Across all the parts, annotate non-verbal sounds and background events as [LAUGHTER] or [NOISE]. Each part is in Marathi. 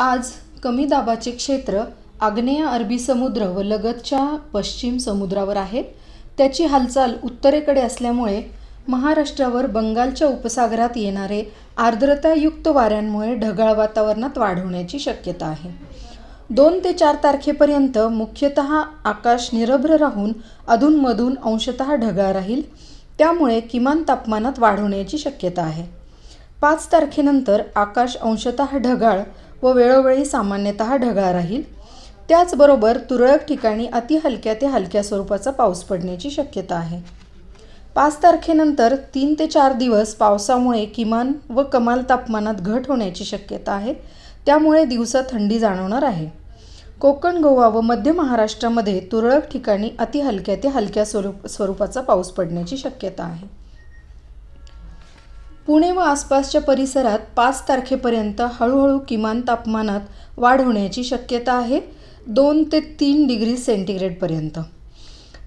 आज कमी दाबाचे क्षेत्र आग्नेय अरबी समुद्र व लगतच्या पश्चिम समुद्रावर आहेत. त्याची हालचाल उत्तरेकडे असल्यामुळे महाराष्ट्रावर बंगालच्या उपसागरात येणारे आर्द्रतायुक्त वाऱ्यांमुळे ढगाळ वातावरणात वाढ होण्याची शक्यता आहे. दोन ते चार तारखेपर्यंत मुख्यतः आकाश निरभ्र राहून अधूनमधून अंशतः ढगाळ राहील. त्यामुळे किमान तापमानात वाढ होण्याची शक्यता आहे. पाच तारखेनंतर आकाश अंशतः ढगाळ व वेळोवेळी सामान्यतः ढगाळ राहील. त्याचबरोबर तुरळक ठिकाणी अति हलक्या ते हलक्या स्वरूपाचा पाऊस पडण्याची शक्यता आहे. पाच तारखेनंतर तीन ते चार दिवस पावसामुळे किमान व कमाल तापमानात घट होण्याची शक्यता आहे. त्यामुळे दिवसा थंडी जाणवणार आहे. कोकण गोवा व मध्य महाराष्ट्रामध्ये तुरळक ठिकाणी अति हलक्या ते हलक्या स्वरूप स्वरूपाचा पाऊस पडण्याची शक्यता आहे. पुणे व आसपासच्या परिसरात पाच तारखेपर्यंत हळूहळू किमान तापमानात वाढ होण्याची शक्यता आहे दोन ते तीन डिग्री सेंटीग्रेडपर्यंत.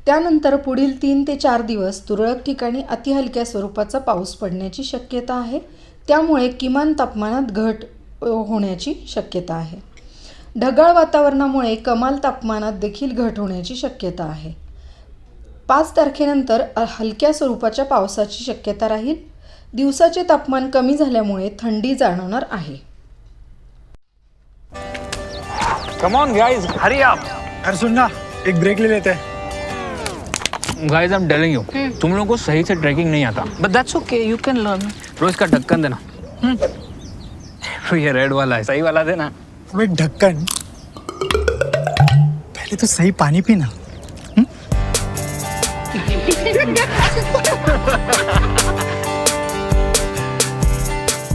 त्यानंतर पुढील तीन ते चार दिवस तुरळक ठिकाणी अतिहलक्या स्वरूपाचा पाऊस पडण्याची शक्यता आहे त्यामुळे किमान तापमानात घट होण्याची शक्यता आहे. ढगाळ वातावरणामुळे कमाल तापमानात देखील घट होण्याची शक्यता आहे. पाच तारखेनंतर हलक्या स्वरूपाच्या पावसाची शक्यता राहील दिवसाचे तापमान कमी झाल्यामुळे थंडी जाणवणार आहे. कम ऑन गाइस हरी आप अरे सुन ना एक ब्रेक ले लेते. हैं guys I am telling you तुम लोगों को सही से ट्रैकिंग नहीं आता. But that's okay you can learn रोज का ढक्कन देना. [LAUGHS] ये रेड वाला है सही वाला देना. अबे ढक्कन। पहले तो सही पानी पीना। [LAUGHS]